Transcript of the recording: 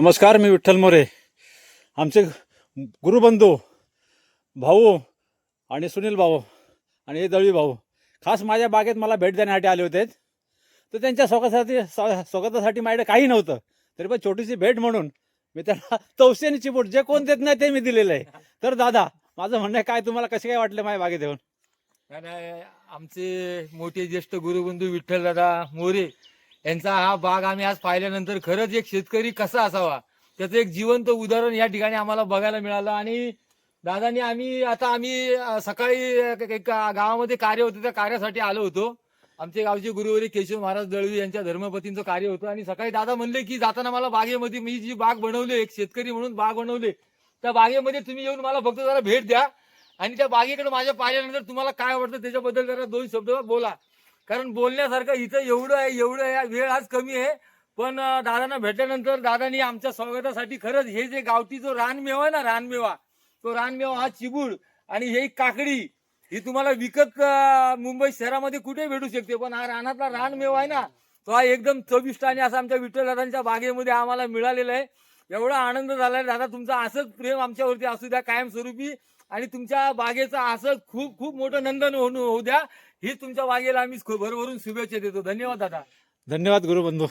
नमस्कार मी विठ्ठल मोरे. आमचे गुरुबंधू भाऊ आणि सुनील भाऊ आणि हे दळवी भाऊ. खास माझ्या बागेत मला भेट देण्यासाठी आले होते. तर त्यांच्या स्वागतासाठी स्वागतासाठी माझ्याकडे काही नव्हतं. तरी पण छोटीशी भेट म्हणून मी त्यांना तवसे चिपूट जे कोण देत नाही ते मी दिलेलं आहे. तर दादा माझं म्हणणं आहे काय तुम्हाला कसे काय वाटले माझ्या बागेत येऊन? नाही, आमचे मोठे ज्येष्ठ गुरुबंधू विठ्ठलदादा मोरे यांचा हा बाग आम्ही आज पाहिल्यानंतर खरंच एक शेतकरी कसा असावा? त्याचं एक जिवंत उदाहरण या ठिकाणी आम्हाला बघायला मिळालं आणि दादानी आम्ही आता आम्ही सकाळी एक- गावामध्ये कार्य होतं त्या कार्यासाठी आलो होतो. आमचे गावचे गुरुवरी केशव महाराज दळवी यांच्या धर्मपतींचं कार्य होतं आणि सकाळी दादा म्हणले की जाताना मला बागेमध्ये मी जी बाग बनवली एक शेतकरी म्हणून बाग बनवले त्या बागेमध्ये तुम्ही येऊन मला फक्त जरा भेट द्या आणि त्या बागेकडे माझ्या पाहिल्यानंतर तुम्हाला काय वाटतं त्याच्याबद्दल जरा दोन शब्द बोला. कारण बोलण्यासारखं इथं एवढं आहे एवढं आहे वेळ आज कमी आहे. पण दादांना भेटल्यानंतर दादानी आमच्या स्वागतासाठी खरंच हे जे गावठी जो रानमेवा आहे ना रानमेवा तो रानमेवा हा चिबूड आणि हे काकडी ही तुम्हाला विकत मुंबई शहरामध्ये कुठे भेटू शकते? पण हा रानातला रानमेवा आहे ना तो हा एकदम चविष्ट आणि असा आमच्या विठ्ठलदादांच्या बागेमध्ये आम्हाला मिळालेला आहे. एवढा आनंद झाला दादा तुमचा असंच प्रेम आमच्यावरती असू द्या कायमस्वरूपी. आणि तुमच्या बागेचं असं खूप खूप मोठं नंदन होऊ होऊ द्या. हीच तुमच्या बागेला आम्ही भरभरून शुभेच्छा देतो. धन्यवाद दादा. धन्यवाद गुरुबंधू.